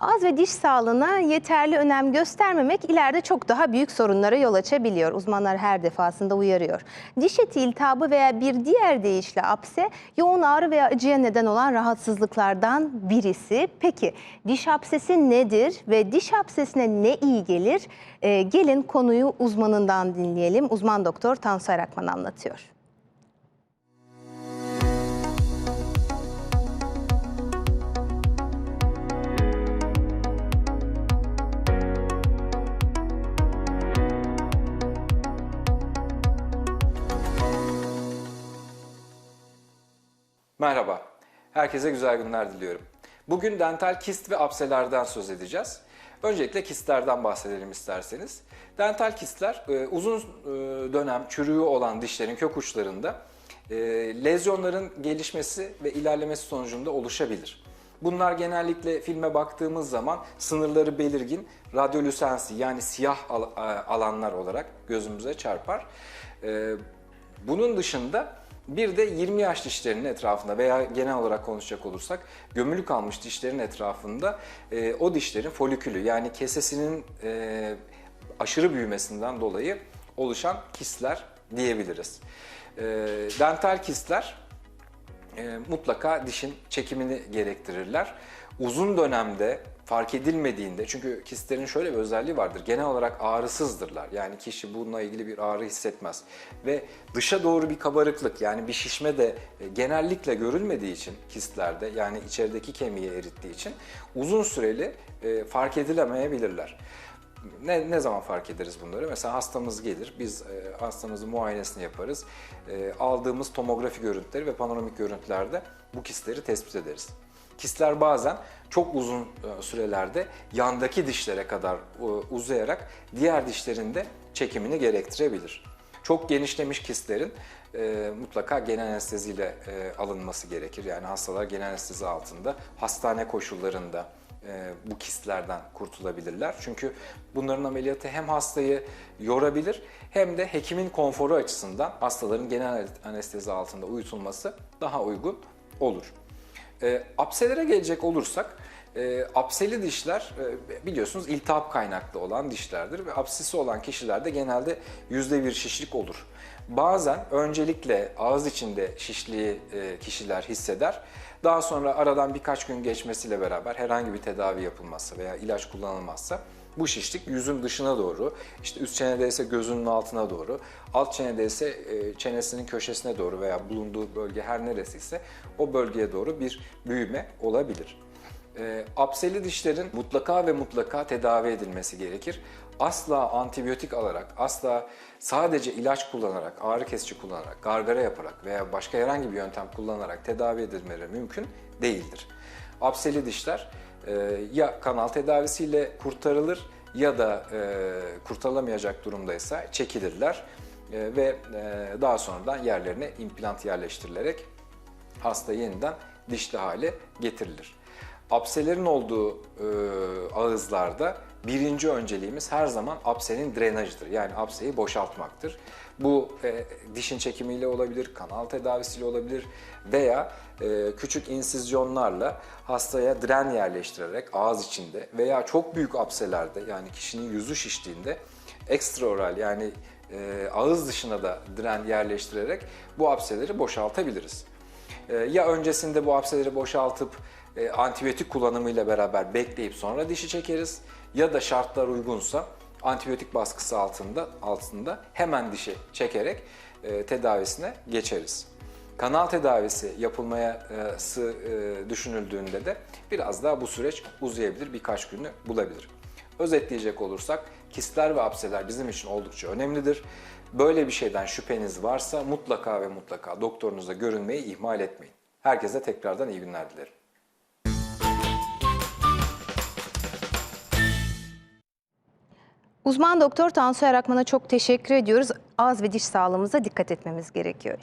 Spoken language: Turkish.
Ağız ve diş sağlığına yeterli önem göstermemek ileride çok daha büyük sorunlara yol açabiliyor. Uzmanlar her defasında uyarıyor. Diş eti iltihabı veya bir diğer deyişle apse yoğun ağrı veya acıya neden olan rahatsızlıklardan birisi. Peki diş apsesi nedir ve diş apsesine ne iyi gelir? Ee, gelin konuyu uzmanından dinleyelim. Uzman doktor Tansu Arakman anlatıyor. Merhaba, herkese güzel günler diliyorum. Bugün dental kist ve apselerden söz edeceğiz. Öncelikle kistlerden bahsedelim isterseniz. Dental kistler e, uzun e, dönem çürüğü olan dişlerin kök uçlarında e, lezyonların gelişmesi ve ilerlemesi sonucunda oluşabilir. Bunlar genellikle filme baktığımız zaman sınırları belirgin radyolüsensi yani siyah al- alanlar olarak gözümüze çarpar. Bunun dışında bir de 20 yaş dişlerinin etrafında veya genel olarak konuşacak olursak gömülü kalmış dişlerin etrafında e, o dişlerin folikülü yani kesesinin e, aşırı büyümesinden dolayı oluşan kistler diyebiliriz. E, dental kistler e, mutlaka dişin çekimini gerektirirler. Uzun dönemde fark edilmediğinde çünkü kistlerin şöyle bir özelliği vardır. Genel olarak ağrısızdırlar. Yani kişi bununla ilgili bir ağrı hissetmez. Ve dışa doğru bir kabarıklık yani bir şişme de e, genellikle görülmediği için kistlerde yani içerideki kemiği erittiği için uzun süreli e, fark edilemeyebilirler. Ne, ne zaman fark ederiz bunları? Mesela hastamız gelir, biz e, hastamızın muayenesini yaparız. E, aldığımız tomografi görüntüleri ve panoramik görüntülerde bu kistleri tespit ederiz. Kistler bazen çok uzun e, sürelerde yandaki dişlere kadar e, uzayarak diğer dişlerin de çekimini gerektirebilir. Çok genişlemiş kistlerin e, mutlaka genel anesteziyle e, alınması gerekir. Yani hastalar genel anestezi altında, hastane koşullarında e, bu kistlerden kurtulabilirler. Çünkü bunların ameliyatı hem hastayı yorabilir hem de hekimin konforu açısından hastaların genel anestezi altında uyutulması daha uygun olur. E, apselere gelecek olursak, e, apseli dişler e, biliyorsunuz iltihap kaynaklı olan dişlerdir ve apsisi olan kişilerde genelde %1 şişlik olur. Bazen öncelikle ağız içinde şişliği e, kişiler hisseder. Daha sonra aradan birkaç gün geçmesiyle beraber herhangi bir tedavi yapılmazsa veya ilaç kullanılmazsa bu şişlik yüzün dışına doğru, işte üst çenede ise gözünün altına doğru, alt çenede ise e, çenesinin köşesine doğru veya bulunduğu bölge her neresiyse o bölgeye doğru bir büyüme olabilir. E, apseli dişlerin mutlaka ve mutlaka tedavi edilmesi gerekir. Asla antibiyotik alarak, asla sadece ilaç kullanarak, ağrı kesici kullanarak, gargara yaparak veya başka herhangi bir yöntem kullanarak tedavi edilmeleri mümkün değildir. Apseli dişler e, ya kanal tedavisiyle kurtarılır ya da e, kurtarılamayacak durumdaysa çekilirler e, ve e, daha sonradan yerlerine implant yerleştirilerek hasta yeniden dişli hale getirilir. Apselerin olduğu e, ağızlarda birinci önceliğimiz her zaman apsenin drenajıdır. Yani apseyi boşaltmaktır. Bu e, dişin çekimiyle olabilir, kanal tedavisiyle olabilir veya e, küçük insizyonlarla hastaya dren yerleştirerek ağız içinde veya çok büyük apselerde yani kişinin yüzü şiştiğinde ekstraoral yani e, ağız dışına da dren yerleştirerek bu apseleri boşaltabiliriz. E, ya öncesinde bu apseleri boşaltıp e, antibiyotik kullanımıyla beraber bekleyip sonra dişi çekeriz ya da şartlar uygunsa antibiyotik baskısı altında altında hemen dişi çekerek e, tedavisine geçeriz. Kanal tedavisi yapılmaya e, düşünüldüğünde de biraz daha bu süreç uzayabilir, birkaç günü bulabilir. Özetleyecek olursak kistler ve apseler bizim için oldukça önemlidir. Böyle bir şeyden şüpheniz varsa mutlaka ve mutlaka doktorunuza görünmeyi ihmal etmeyin. Herkese tekrardan iyi günler dilerim. Uzman doktor Tansu Arakman'a çok teşekkür ediyoruz. Ağız ve diş sağlığımıza dikkat etmemiz gerekiyor.